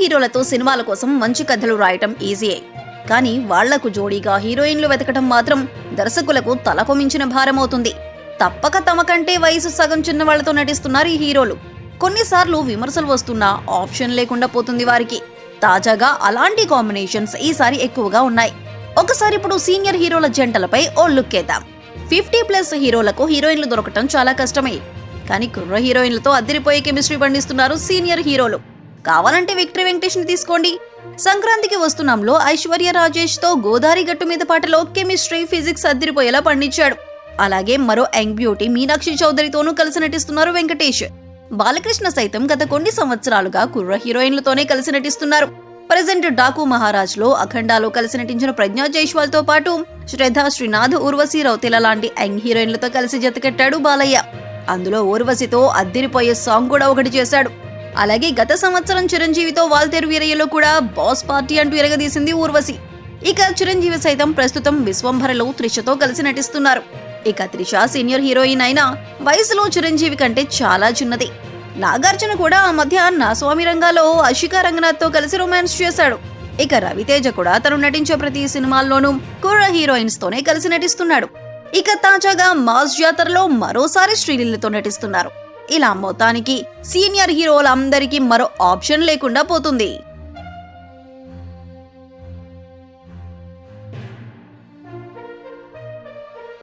హీరోలతో సినిమాల కోసం మంచి కథలు రాయటం ఈజీయే కానీ వాళ్ళకు జోడీగా హీరోయిన్లు వెతకటం మాత్రం దర్శకులకు తలకు మించిన భారమవుతుంది తప్పక తమ కంటే వయసు సగం చిన్న వాళ్ళతో నటిస్తున్నారు ఈ హీరోలు. కొన్నిసార్లు విమర్శలు వస్తున్నా ఆప్షన్ లేకుండా పోతుంది వారికి. తాజాగా అలాంటి కాంబినేషన్స్ ఈసారి ఎక్కువగా ఉన్నాయి. ఒకసారి ఇప్పుడు సీనియర్ హీరోల జంటలపై ఓ లుక్ వేద్దాం. ఫిఫ్టీ ప్లస్ హీరోలకు హీరోయిన్లు దొరకటం చాలా కష్టమే. కానీ కుర్ర హీరోయిన్లతో అదిరిపోయే కెమిస్ట్రీ పండిస్తున్నారు సీనియర్ హీరోలు. కావాలంటే విక్టరీ వెంకటేష్ని తీసుకోండి. సంక్రాంతికి వస్తున్నాంలో ఐశ్వర్య రాజేష్తో గోదావరి గట్టు మీద పాటలో కెమిస్ట్రీ ఫిజిక్స్ అద్దరిపోయేలా పండించాడు. అలాగే మరో యంగ్ బ్యూటీ మీనాక్షి చౌదరితోనూ కలిసి నటిస్తున్నారు వెంకటేష్. బాలకృష్ణ సైతం గత కొన్ని సంవత్సరాలుగా కుర్ర హీరోయిన్లతోనే కలిసి నటిస్తున్నారు. ప్రజెంట్ డాకు మహారాజ్లో అఖండాలో కలిసి నటించిన ప్రజ్ఞా జైష్వాల్తో పాటు శ్రద్ధ శ్రీనాథ్ ఊర్వశి రౌతెల లాంటి యంగ్ హీరోయిన్లతో కలిసి జతకట్టాడు బాలయ్య. అందులో ఊర్వశితో అద్దిరిపోయే సాంగ్ కూడా ఒకటి చేశాడు. అలాగే గత సంవత్సరం చిరంజీవితో వాల్తేరు వీరయ్యలో కూడా బాస్ పార్టీ అంటూ ఎరగదీసింది ఊర్వశి. ఇక చిరంజీవి సైతం ప్రస్తుతం విశ్వంభరలో త్రిషతో కలిసి నటిస్తున్నారు. ఇక త్రిష సీనియర్ హీరోయిన్ అయినా వయసులో చిరంజీవి కంటే చాలా చిన్నది. నాగార్జున కూడా ఆ మధ్య నా స్వామి రంగాలో అషికా రంగనాథ్తో కలిసి రొమాన్స్ చేశాడు. ఇక రవితేజ కూడా తను నటించే ప్రతి సినిమాల్లోనూ కుర్ర హీరోయిన్స్ తోనే కలిసి నటిస్తున్నాడు. ఇక తాజాగా మాస్ జాతరలో మరోసారి శ్రీలీలతో నటిస్తున్నారు. ఇలా మొత్తానికి సీనియర్ హీరోలందరికీ మరో ఆప్షన్ లేకుండా పోతుంది.